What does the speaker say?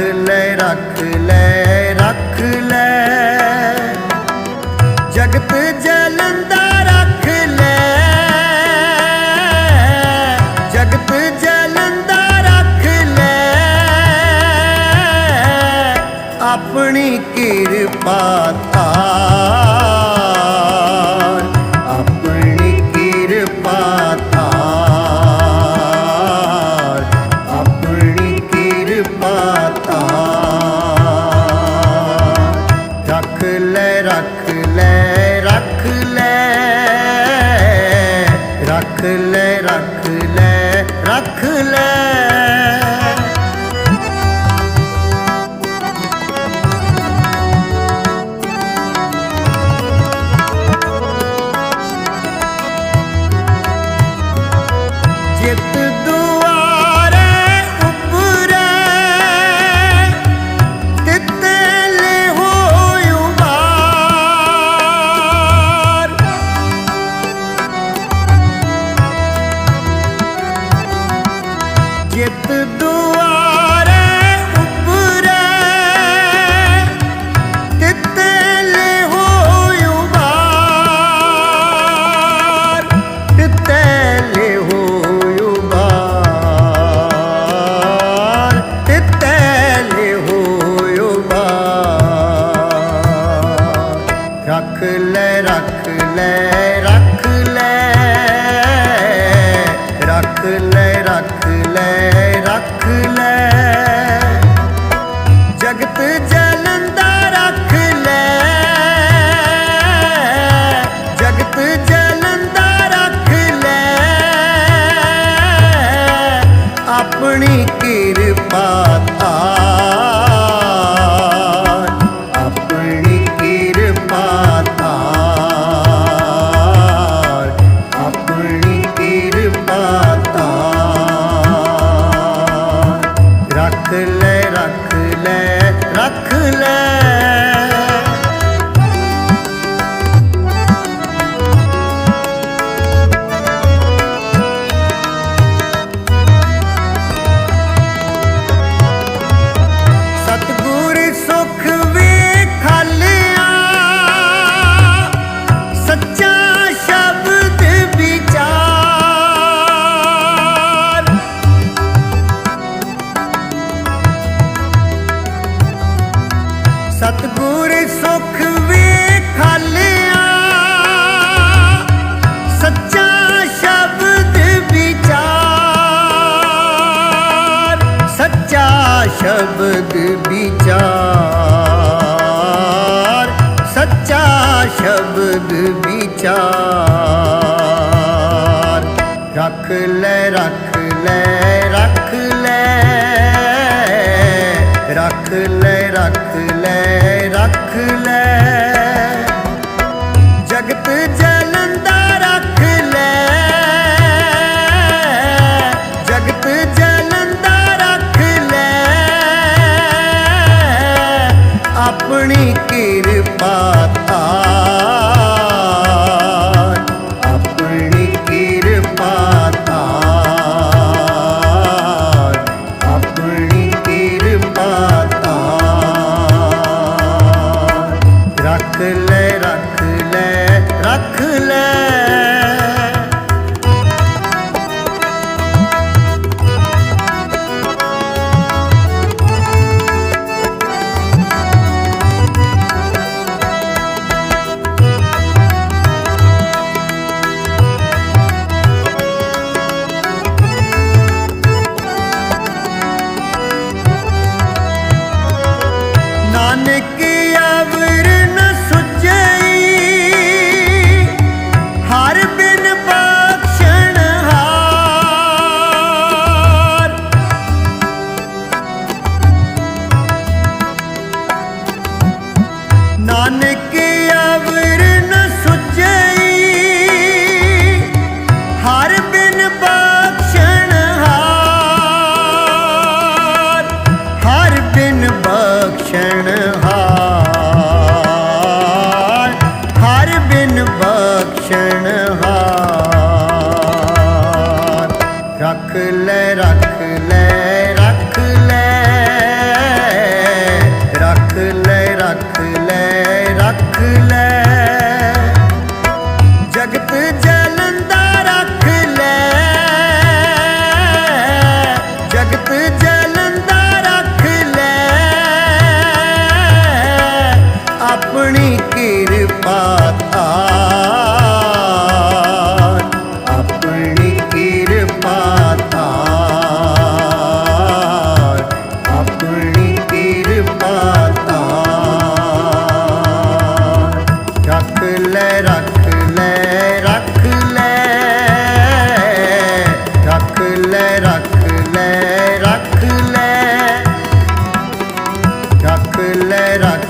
ਰੱਖ ਲੈ ਰੱਖ ਲੈ ਰੱਖ ਲੈ। ਜਗਤ ਜਲੰਦਾ ਰੱਖ ਲੈ। ਜਗਤ ਜਲੰਦਾ ਰੱਖ ਲੈ। ਆਪਣੀ ਕਿਰਪਾ ਜਿਤ ਦੁਆਰੇ ਉਪਰੇ। ਤਿੱਤੇ ਲੈ ਹੋਇ ਉਬਾਰ ਤਿੱਤੇ ਲੈ ਹੋਇ ਉਬਾਰ ਤਿੱਤੇ ਲੈ ਹੋਇ ਉਬਾਰ ਰੱਖ ਲੈ ਰੱਖ ਲੈ ਰੱਖ ਲੈ। ਰੱਖ ਲੈ। ਸਤਗੁਰ ਸੁਖ ਵੇਖਾਲਿਆ ਸੱਚਾ ਸ਼ਬਦ ਵਿਚਾਰ। ਸੱਚਾ ਸ਼ਬਦ ਵਿਚਾਰ। ਸੱਚਾ ਸ਼ਬਦ ਵਿਚਾਰ। ਰੱਖ ਲੈ, ਰੱਖ ਰੱਖ ਲੈ ਰੱਖ ਲੈ ਰੱਖ ਲੈ। அருள் ছেলেরা